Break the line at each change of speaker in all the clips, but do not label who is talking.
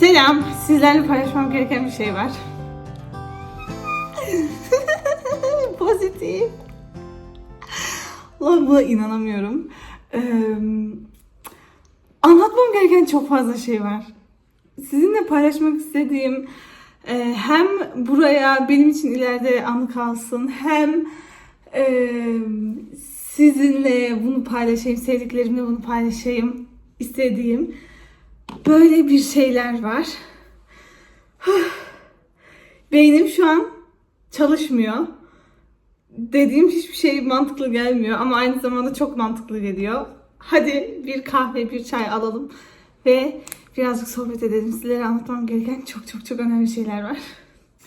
Selam. Sizlerle paylaşmam gereken bir şey var. Pozitif. Allah buna inanamıyorum. Ee, anlatmam gereken çok fazla şey var. Sizinle paylaşmak istediğim e, hem buraya benim için ileride anı kalsın hem e, sizinle bunu paylaşayım, sevdiklerimle bunu paylaşayım istediğim böyle bir şeyler var. Beynim şu an çalışmıyor. Dediğim hiçbir şey mantıklı gelmiyor ama aynı zamanda çok mantıklı geliyor. Hadi bir kahve, bir çay alalım ve birazcık sohbet edelim. Sizlere anlatmam gereken çok çok çok önemli şeyler var.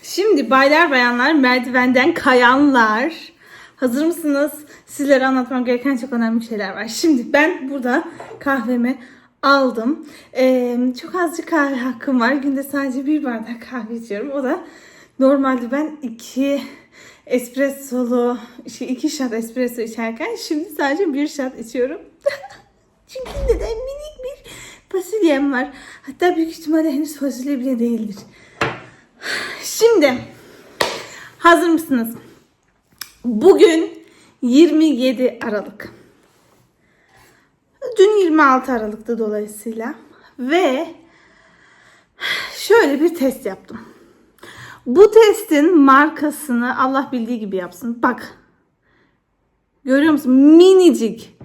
Şimdi baylar bayanlar, merdivenden kayanlar. Hazır mısınız? Sizlere anlatmam gereken çok önemli şeyler var. Şimdi ben burada kahvemi aldım. Ee, çok azıcık kahve hakkım var. Günde sadece bir bardak kahve içiyorum. O da normalde ben iki espressolu, şey iki shot espresso içerken şimdi sadece bir shot içiyorum. Çünkü neden minik bir fasulyem var. Hatta büyük ihtimalle henüz fasulye bile değildir. Şimdi hazır mısınız? Bugün 27 Aralık. Dün 26 Aralık'ta dolayısıyla ve şöyle bir test yaptım. Bu testin markasını Allah bildiği gibi yapsın. Bak. Görüyor musun? Minicik.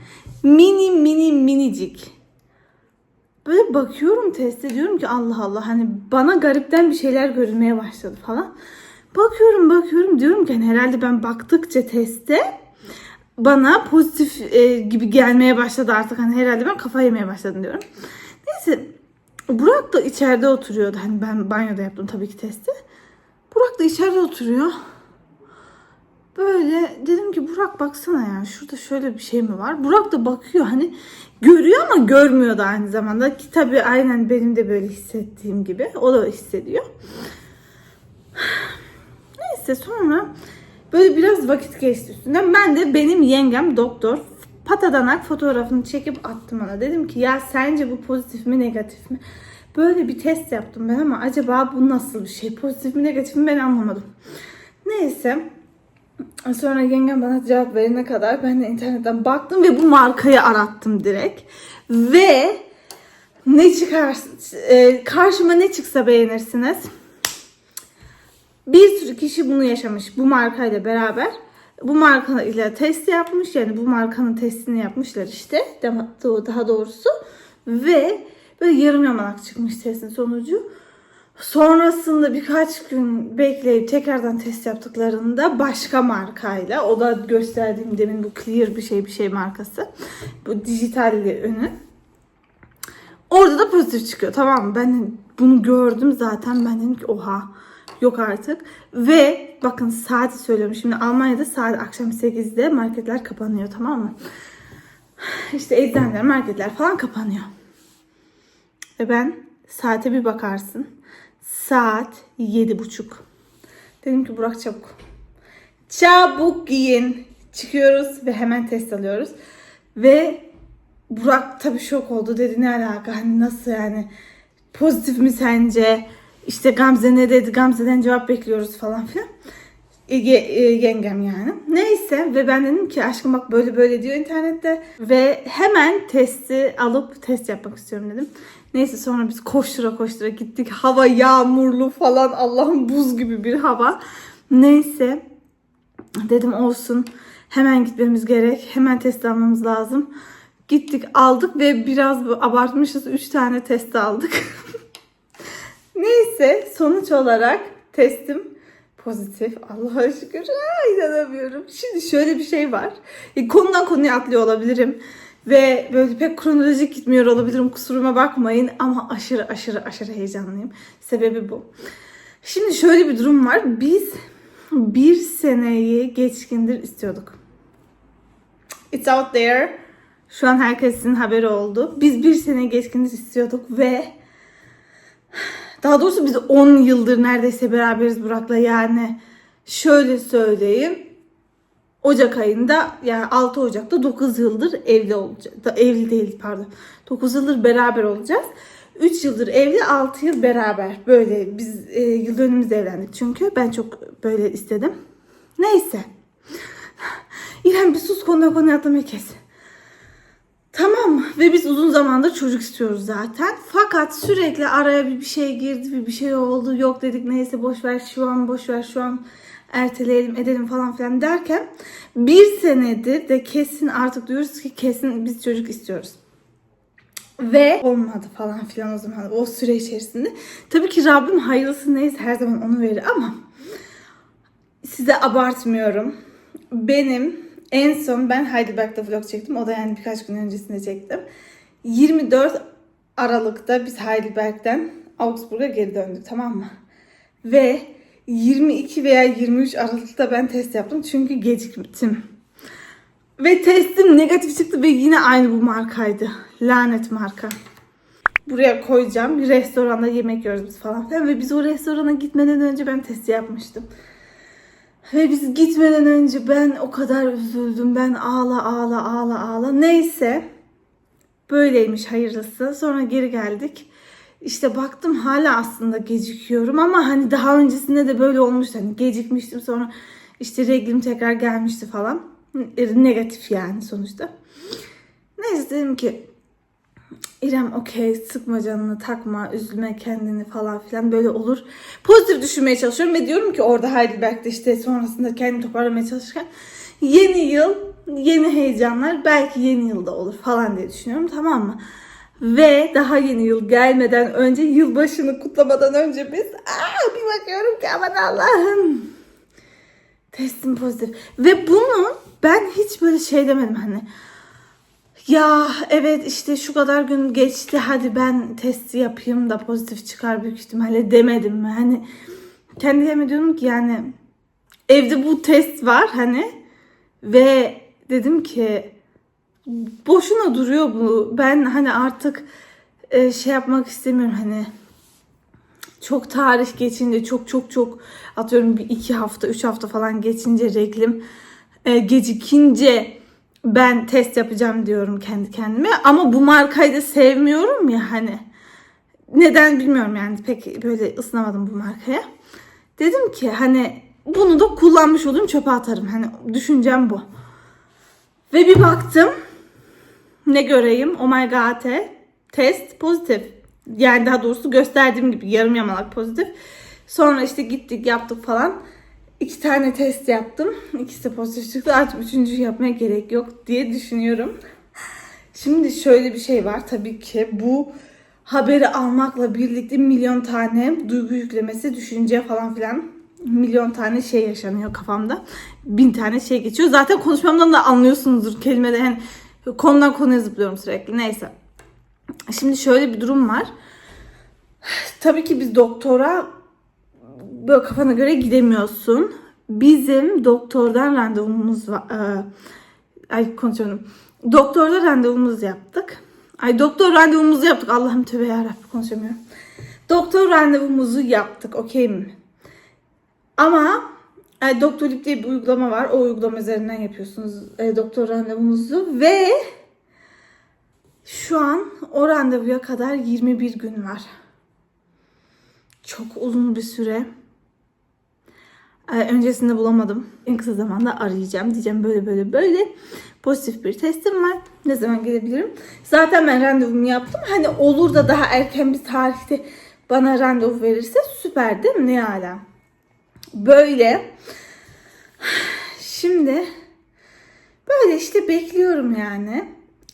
Mini mini minicik. Böyle bakıyorum teste diyorum ki Allah Allah hani bana garipten bir şeyler görünmeye başladı falan. Bakıyorum bakıyorum diyorum ki hani herhalde ben baktıkça teste bana pozitif e, gibi gelmeye başladı artık. Hani herhalde ben kafa yemeye başladım diyorum. Neyse Burak da içeride oturuyordu. Hani ben banyoda yaptım tabii ki testi. Burak da içeride oturuyor. Böyle dedim ki Burak baksana ya şurada şöyle bir şey mi var? Burak da bakıyor hani görüyor ama görmüyor da aynı zamanda. Ki tabii aynen benim de böyle hissettiğim gibi. O da hissediyor. Neyse sonra böyle biraz vakit geçti üstünden. Ben de benim yengem doktor patadanak fotoğrafını çekip attım ona. Dedim ki ya sence bu pozitif mi negatif mi? Böyle bir test yaptım ben ama acaba bu nasıl bir şey? Pozitif mi negatif mi ben anlamadım. Neyse. Sonra yengem bana cevap verene kadar ben de internetten baktım ve bu markayı arattım direkt. Ve ne çıkar e, karşıma ne çıksa beğenirsiniz. Bir sürü kişi bunu yaşamış bu markayla beraber. Bu markayla test yapmış yani bu markanın testini yapmışlar işte daha doğrusu ve böyle yarım yamalak çıkmış testin sonucu. Sonrasında birkaç gün bekleyip tekrardan test yaptıklarında başka markayla o da gösterdiğim demin bu clear bir şey bir şey markası. Bu dijitalli önü. Orada da pozitif çıkıyor tamam mı? Ben bunu gördüm zaten ben dedim ki oha yok artık. Ve bakın saati söylüyorum. Şimdi Almanya'da saat akşam 8'de marketler kapanıyor tamam mı? İşte eczaneler, marketler falan kapanıyor. Ve ben saate bir bakarsın. Saat yedi buçuk. Dedim ki Burak çabuk. Çabuk giyin. Çıkıyoruz ve hemen test alıyoruz. Ve Burak tabii şok oldu. Dedi ne alaka? Hani nasıl yani? Pozitif mi sence? İşte Gamze ne dedi? Gamze'den cevap bekliyoruz falan filan. Ye- e, yengem yani. Neyse ve ben dedim ki aşkım bak böyle böyle diyor internette. Ve hemen testi alıp test yapmak istiyorum dedim. Neyse sonra biz koştura koştura gittik. Hava yağmurlu falan Allah'ım buz gibi bir hava. Neyse dedim olsun hemen gitmemiz gerek. Hemen test almamız lazım. Gittik aldık ve biraz abartmışız. 3 tane test aldık. Neyse sonuç olarak testim pozitif. Allah'a şükür. Aa, inanamıyorum. Şimdi şöyle bir şey var. E, konudan konuya atlıyor olabilirim. Ve böyle pek kronolojik gitmiyor olabilirim. Kusuruma bakmayın. Ama aşırı aşırı aşırı heyecanlıyım. Sebebi bu. Şimdi şöyle bir durum var. Biz bir seneyi geçkindir istiyorduk. It's out there. Şu an herkesin haberi oldu. Biz bir sene geçkindir istiyorduk ve daha doğrusu biz 10 yıldır neredeyse beraberiz Burak'la yani şöyle söyleyeyim. Ocak ayında yani 6 Ocak'ta 9 yıldır evli olacağız. Evli değil pardon. 9 yıldır beraber olacağız. 3 yıldır evli 6 yıl beraber. Böyle biz e, yıl dönümümüzde evlendik çünkü. Ben çok böyle istedim. Neyse. İrem bir sus konuya konuya atlamayı kes. Tamam? Ve biz uzun zamandır çocuk istiyoruz zaten. Fakat sürekli araya bir bir şey girdi, bir bir şey oldu. Yok dedik neyse boş ver şu an boş ver şu an erteleyelim edelim falan filan derken bir senedir de kesin artık diyoruz ki kesin biz çocuk istiyoruz. Ve olmadı falan filan o zaman o süre içerisinde. Tabii ki Rabbim hayırlısı neyse her zaman onu verir ama size abartmıyorum. Benim en son ben Heidelberg'da vlog çektim. O da yani birkaç gün öncesinde çektim. 24 Aralık'ta biz Heidelberg'den Augsburg'a geri döndük tamam mı? Ve 22 veya 23 Aralık'ta ben test yaptım çünkü geciktim. Ve testim negatif çıktı ve yine aynı bu markaydı. Lanet marka. Buraya koyacağım. Bir restoranda yemek yiyoruz biz falan. Ve biz o restorana gitmeden önce ben testi yapmıştım. Ve biz gitmeden önce ben o kadar üzüldüm. Ben ağla ağla ağla ağla. Neyse. Böyleymiş hayırlısı. Sonra geri geldik. İşte baktım hala aslında gecikiyorum ama hani daha öncesinde de böyle olmuştu. Hani gecikmiştim sonra işte reglim tekrar gelmişti falan. Negatif yani sonuçta. Neyse dedim ki İrem okey sıkma canını takma üzülme kendini falan filan böyle olur. Pozitif düşünmeye çalışıyorum ve diyorum ki orada Heidelberg'de işte sonrasında kendimi toparlamaya çalışırken yeni yıl yeni heyecanlar belki yeni yılda olur falan diye düşünüyorum tamam mı? Ve daha yeni yıl gelmeden önce yılbaşını kutlamadan önce biz aa bir bakıyorum ki aman Allah'ım testim pozitif. Ve bunu ben hiç böyle şey demedim hani ya evet işte şu kadar gün geçti hadi ben testi yapayım da pozitif çıkar büyük ihtimalle demedim mi? Hani kendi kendime diyorum ki yani evde bu test var hani ve dedim ki boşuna duruyor bu. Ben hani artık e, şey yapmak istemiyorum hani çok tarih geçince çok çok çok atıyorum bir iki hafta üç hafta falan geçince reglim e, gecikince ben test yapacağım diyorum kendi kendime. Ama bu markayı da sevmiyorum ya hani. Neden bilmiyorum yani pek böyle ısınamadım bu markaya. Dedim ki hani bunu da kullanmış olayım çöpe atarım. Hani düşüncem bu. Ve bir baktım ne göreyim oh my god test pozitif. Yani daha doğrusu gösterdiğim gibi yarım yamalak pozitif. Sonra işte gittik yaptık falan. İki tane test yaptım. İkisi pozitif çıktı. Artık üçüncüyü yapmaya gerek yok diye düşünüyorum. Şimdi şöyle bir şey var. Tabii ki bu haberi almakla birlikte milyon tane duygu yüklemesi, düşünce falan filan milyon tane şey yaşanıyor kafamda. Bin tane şey geçiyor. Zaten konuşmamdan da anlıyorsunuzdur kelimede. Yani konudan konuya zıplıyorum sürekli. Neyse. Şimdi şöyle bir durum var. Tabii ki biz doktora böyle kafana göre gidemiyorsun. Bizim doktordan randevumuz var. Ee, ay konuşuyorum. Doktorda randevumuzu yaptık. Ay doktor randevumuzu yaptık. Allah'ım tövbe yarabbim konuşamıyorum. Doktor randevumuzu yaptık. Okey mi? Ama e, Doktorluk diye bir uygulama var. O uygulama üzerinden yapıyorsunuz e, doktor randevunuzu ve şu an o randevuya kadar 21 gün var. Çok uzun bir süre. Ee, öncesinde bulamadım. En kısa zamanda arayacağım. Diyeceğim böyle böyle böyle. Pozitif bir testim var. Ne zaman gelebilirim? Zaten ben randevumu yaptım. Hani olur da daha erken bir tarihte bana randevu verirse süper değil mi? Ne ala. Böyle. Şimdi böyle işte bekliyorum yani.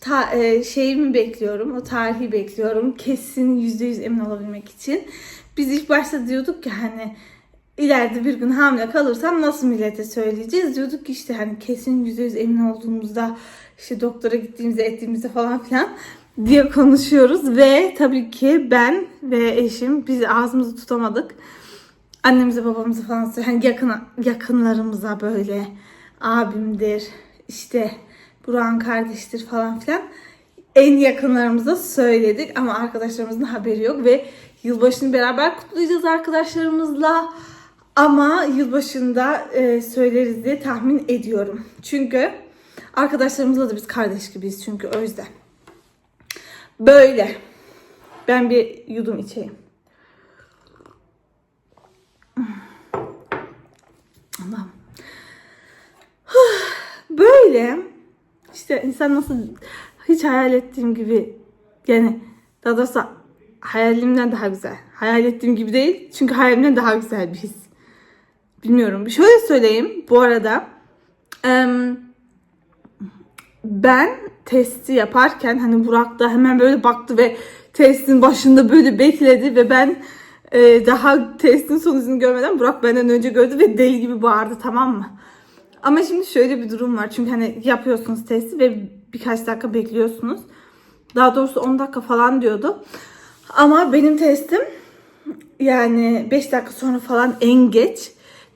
Ta, e, şeyimi bekliyorum. O tarihi bekliyorum. Kesin %100 emin olabilmek için. Biz ilk başta diyorduk ki hani ileride bir gün hamile kalırsam nasıl millete söyleyeceğiz? Diyorduk ki işte hani kesin %100 emin olduğumuzda işte doktora gittiğimizde ettiğimizde falan filan diye konuşuyoruz ve tabii ki ben ve eşim biz ağzımızı tutamadık. Annemize babamıza falan hani yakın yakınlarımıza böyle abimdir işte Burak'ın kardeştir falan filan en yakınlarımıza söyledik ama arkadaşlarımızın haberi yok ve yılbaşını beraber kutlayacağız arkadaşlarımızla. Ama yılbaşında e, söyleriz diye tahmin ediyorum. Çünkü arkadaşlarımızla da biz kardeş gibiyiz çünkü o yüzden. Böyle. Ben bir yudum içeyim. Allah'ım. Böyle işte insan nasıl hiç hayal ettiğim gibi yani daha doğrusu hayalimden daha güzel. Hayal ettiğim gibi değil. Çünkü hayalimden daha güzel bir his. Bilmiyorum. Şöyle söyleyeyim bu arada. ben testi yaparken hani Burak da hemen böyle baktı ve testin başında böyle bekledi ve ben e, daha testin sonucunu görmeden Burak benden önce gördü ve deli gibi bağırdı tamam mı? Ama şimdi şöyle bir durum var. Çünkü hani yapıyorsunuz testi ve birkaç dakika bekliyorsunuz. Daha doğrusu 10 dakika falan diyordu. Ama benim testim yani 5 dakika sonra falan en geç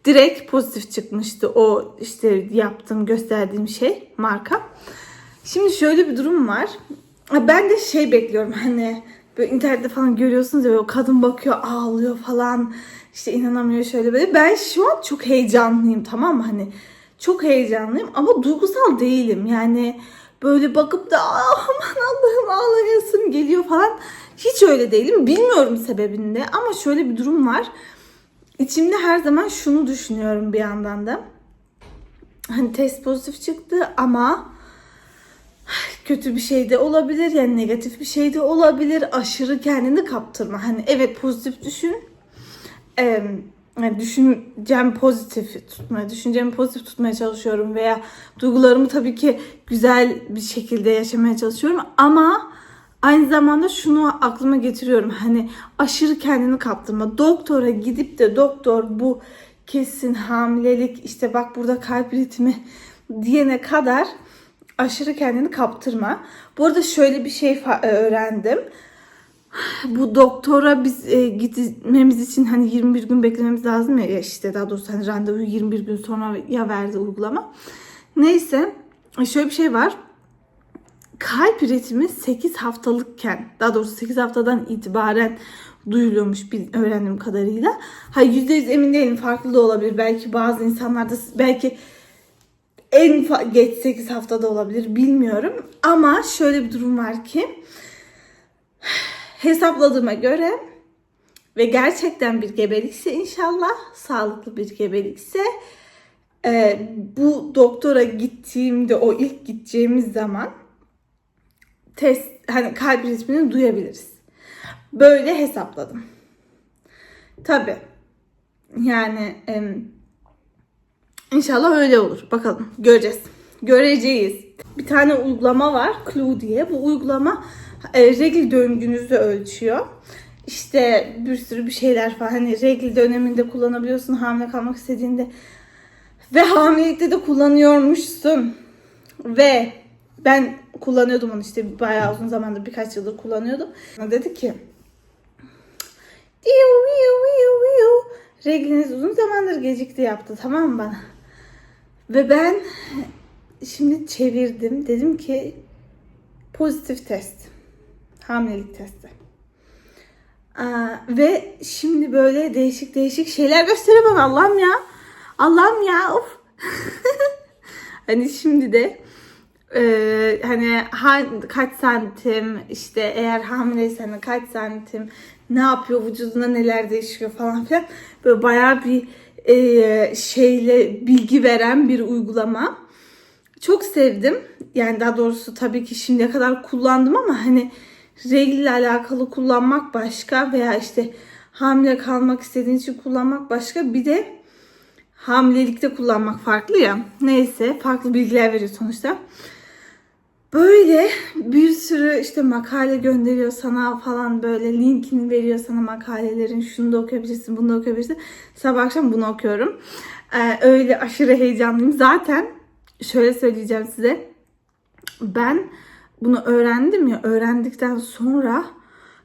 direkt pozitif çıkmıştı o işte yaptığım gösterdiğim şey marka. Şimdi şöyle bir durum var. Ben de şey bekliyorum hani böyle internette falan görüyorsunuz ya böyle kadın bakıyor ağlıyor falan işte inanamıyor şöyle böyle. Ben şu an çok heyecanlıyım tamam mı hani çok heyecanlıyım ama duygusal değilim yani böyle bakıp da "Ah, aman Allah'ım ağlayasım geliyor falan hiç öyle değilim bilmiyorum sebebini de ama şöyle bir durum var İçimde her zaman şunu düşünüyorum bir yandan da. Hani test pozitif çıktı ama kötü bir şey de olabilir yani negatif bir şey de olabilir. Aşırı kendini kaptırma. Hani evet pozitif düşün. Ee, yani düşüncem pozitif tutmaya, düşüncemi pozitif tutmaya çalışıyorum veya duygularımı tabii ki güzel bir şekilde yaşamaya çalışıyorum ama aynı zamanda şunu aklıma getiriyorum hani aşırı kendini kaptırma. Doktora gidip de doktor bu kesin hamilelik işte bak burada kalp ritmi diyene kadar aşırı kendini kaptırma. Bu arada şöyle bir şey fa- öğrendim bu doktora biz e, gitmemiz için hani 21 gün beklememiz lazım ya işte daha doğrusu hani randevu 21 gün sonra ya verdi uygulama. Neyse e, şöyle bir şey var. Kalp ritmi 8 haftalıkken daha doğrusu 8 haftadan itibaren duyuluyormuş bir öğrendiğim kadarıyla. Ha %100 emin değilim farklı da olabilir. Belki bazı insanlarda belki en geç 8 haftada olabilir bilmiyorum. Ama şöyle bir durum var ki hesapladığıma göre ve gerçekten bir gebelikse inşallah sağlıklı bir gebelikse e, bu doktora gittiğimde o ilk gideceğimiz zaman test hani kalp ritmini duyabiliriz. Böyle hesapladım. Tabi yani em, inşallah öyle olur. Bakalım göreceğiz. Göreceğiz. Bir tane uygulama var Clue diye. Bu uygulama e, regl döngünüzü ölçüyor. İşte bir sürü bir şeyler falan. Hani regl döneminde kullanabiliyorsun hamile kalmak istediğinde. Ve hamilelikte de kullanıyormuşsun. Ve ben kullanıyordum onu işte bayağı uzun zamandır birkaç yıldır kullanıyordum. Dedi ki Diu. Regliniz uzun zamandır gecikti yaptı tamam mı bana? Ve ben şimdi çevirdim. Dedim ki pozitif test. Hamilelik testi. Aa, ve şimdi böyle değişik değişik şeyler gösteriyor bana. Allah'ım ya. Allah'ım ya. Of. hani şimdi de e, hani ha, kaç santim işte eğer hamileysen kaç santim ne yapıyor vücuduna neler değişiyor falan filan böyle bayağı bir e, şeyle bilgi veren bir uygulama. Çok sevdim. Yani daha doğrusu tabii ki şimdiye kadar kullandım ama hani regl alakalı kullanmak başka veya işte hamile kalmak istediğin için kullanmak başka. Bir de hamilelikte kullanmak farklı ya. Neyse farklı bilgiler veriyor sonuçta. Böyle bir sürü işte makale gönderiyor sana falan böyle linkini veriyor sana makalelerin şunu da okuyabilirsin bunu da okuyabilirsin. Sabah akşam bunu okuyorum. Ee, öyle aşırı heyecanlıyım. Zaten şöyle söyleyeceğim size. Ben bunu öğrendim ya öğrendikten sonra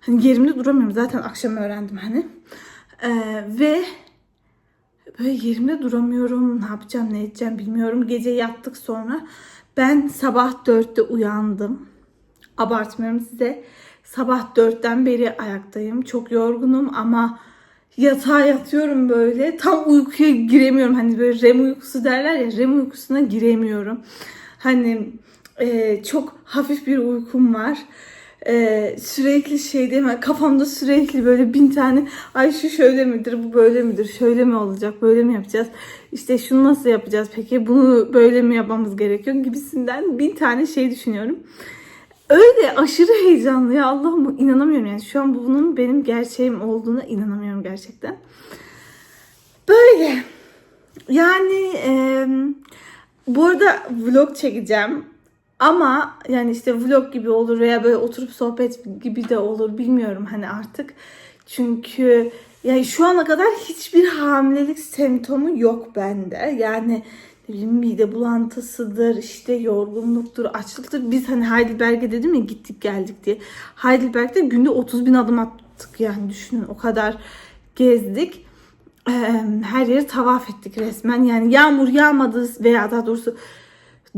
hani yerimde duramıyorum. Zaten akşam öğrendim hani. Ee, ve böyle yerimde duramıyorum. Ne yapacağım ne edeceğim bilmiyorum. Gece yattık sonra ben sabah dörtte uyandım. Abartmıyorum size. Sabah dörtten beri ayaktayım. Çok yorgunum ama yatağa yatıyorum böyle. Tam uykuya giremiyorum. Hani böyle REM uykusu derler ya. REM uykusuna giremiyorum. Hani e, çok hafif bir uykum var. Ee, sürekli şey mi? Kafamda sürekli böyle bin tane ay şu şöyle midir, bu böyle midir, şöyle mi olacak, böyle mi yapacağız? İşte şunu nasıl yapacağız peki, bunu böyle mi yapmamız gerekiyor gibisinden bin tane şey düşünüyorum. Öyle aşırı heyecanlı ya Allah'ım inanamıyorum yani şu an bunun benim gerçeğim olduğuna inanamıyorum gerçekten. Böyle yani e, bu arada vlog çekeceğim ama yani işte vlog gibi olur veya böyle oturup sohbet gibi de olur bilmiyorum hani artık. Çünkü yani şu ana kadar hiçbir hamilelik semptomu yok bende. Yani bileyim mide bulantısıdır, işte yorgunluktur, açlıktır. Biz hani Heidelberg'e dedim ya gittik geldik diye. Heidelberg'de günde 30 bin adım attık yani düşünün o kadar gezdik. Her yeri tavaf ettik resmen. Yani yağmur yağmadı veya daha doğrusu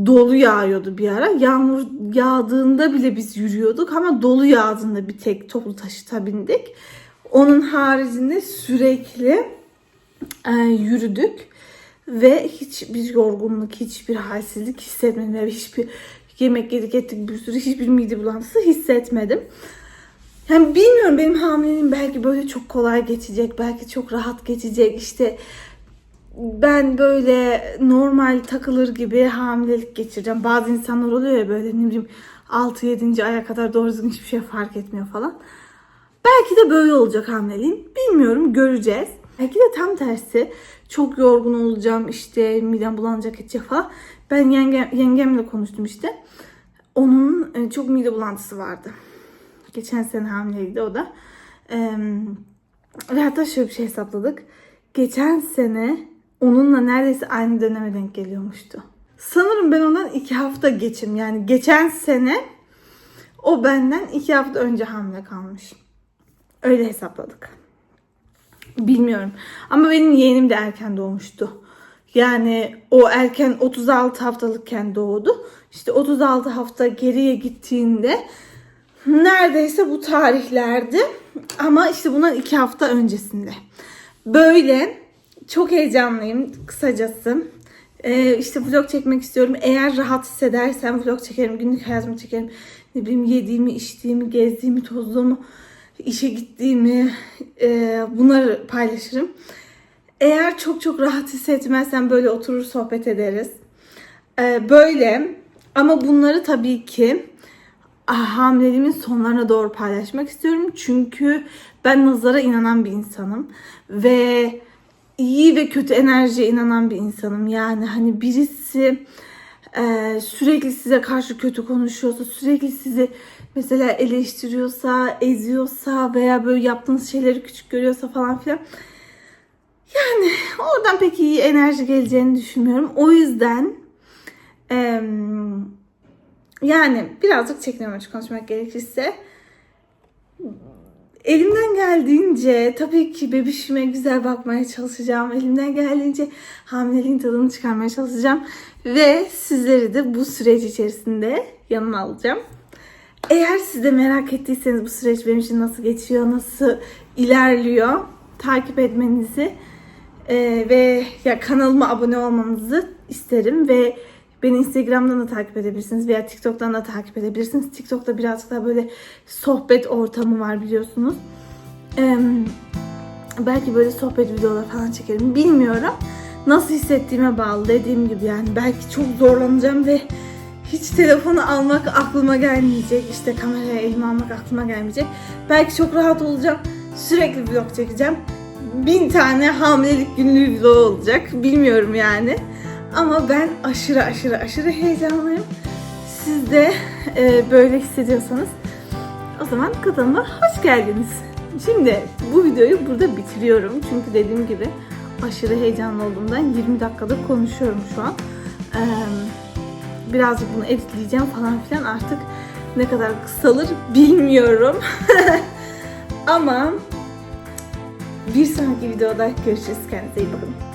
dolu yağıyordu bir ara. Yağmur yağdığında bile biz yürüyorduk ama dolu yağdığında bir tek toplu taşıta bindik. Onun haricinde sürekli e, yürüdük ve hiçbir yorgunluk, hiçbir halsizlik hissetmedim. ve hiçbir yemek yedik ettik bir sürü hiçbir mide bulantısı hissetmedim. Yani bilmiyorum benim hamileliğim belki böyle çok kolay geçecek, belki çok rahat geçecek. İşte ben böyle normal takılır gibi hamilelik geçireceğim. Bazı insanlar oluyor ya böyle ne bileyim 6-7. aya kadar doğru düzgün hiçbir şey fark etmiyor falan. Belki de böyle olacak hamileliğim. Bilmiyorum göreceğiz. Belki de tam tersi. Çok yorgun olacağım işte midem bulanacak edecek falan. Ben yenge, yengemle konuştum işte. Onun e, çok mide bulantısı vardı. Geçen sene hamileydi o da. Ve hatta şöyle bir şey hesapladık. Geçen sene onunla neredeyse aynı döneme denk geliyormuştu. Sanırım ben ondan iki hafta geçim. Yani geçen sene o benden iki hafta önce hamile kalmış. Öyle hesapladık. Bilmiyorum. Ama benim yeğenim de erken doğmuştu. Yani o erken 36 haftalıkken doğdu. İşte 36 hafta geriye gittiğinde neredeyse bu tarihlerdi. Ama işte bundan iki hafta öncesinde. Böyle çok heyecanlıyım kısacası. Ee, işte vlog çekmek istiyorum. Eğer rahat hissedersem vlog çekerim. Günlük hayatımı çekerim. Ne bileyim yediğimi, içtiğimi, gezdiğimi, tozduğumu, işe gittiğimi e, bunları paylaşırım. Eğer çok çok rahat hissetmezsem böyle oturur sohbet ederiz. Ee, böyle ama bunları tabii ki ah, hamileliğimin sonlarına doğru paylaşmak istiyorum. Çünkü ben nazara inanan bir insanım. Ve iyi ve kötü enerjiye inanan bir insanım. Yani hani birisi e, sürekli size karşı kötü konuşuyorsa, sürekli sizi mesela eleştiriyorsa, eziyorsa veya böyle yaptığınız şeyleri küçük görüyorsa falan filan. Yani oradan pek iyi enerji geleceğini düşünmüyorum. O yüzden e, yani birazcık açık konuşmak gerekirse elimden geldiğince tabii ki bebişime güzel bakmaya çalışacağım. Elimden geldiğince hamileliğin tadını çıkarmaya çalışacağım. Ve sizleri de bu süreç içerisinde yanıma alacağım. Eğer siz de merak ettiyseniz bu süreç benim için nasıl geçiyor, nasıl ilerliyor takip etmenizi e, ve ya kanalıma abone olmanızı isterim ve Beni Instagram'dan da takip edebilirsiniz veya TikTok'tan da takip edebilirsiniz. TikTok'ta birazcık daha böyle sohbet ortamı var biliyorsunuz. Ee, belki böyle sohbet videoları falan çekerim. Bilmiyorum. Nasıl hissettiğime bağlı dediğim gibi yani. Belki çok zorlanacağım ve hiç telefonu almak aklıma gelmeyecek. İşte kameraya elime almak aklıma gelmeyecek. Belki çok rahat olacağım. Sürekli vlog çekeceğim. Bin tane hamilelik günlüğü vlog olacak. Bilmiyorum yani. Ama ben aşırı aşırı aşırı heyecanlıyım. Siz de e, böyle hissediyorsanız o zaman kanalıma hoş geldiniz. Şimdi bu videoyu burada bitiriyorum. Çünkü dediğim gibi aşırı heyecanlı olduğumdan 20 dakikadır konuşuyorum şu an. Ee, birazcık bunu editleyeceğim falan filan artık ne kadar kısalır bilmiyorum. Ama bir sonraki videoda görüşürüz. Kendinize iyi bakın.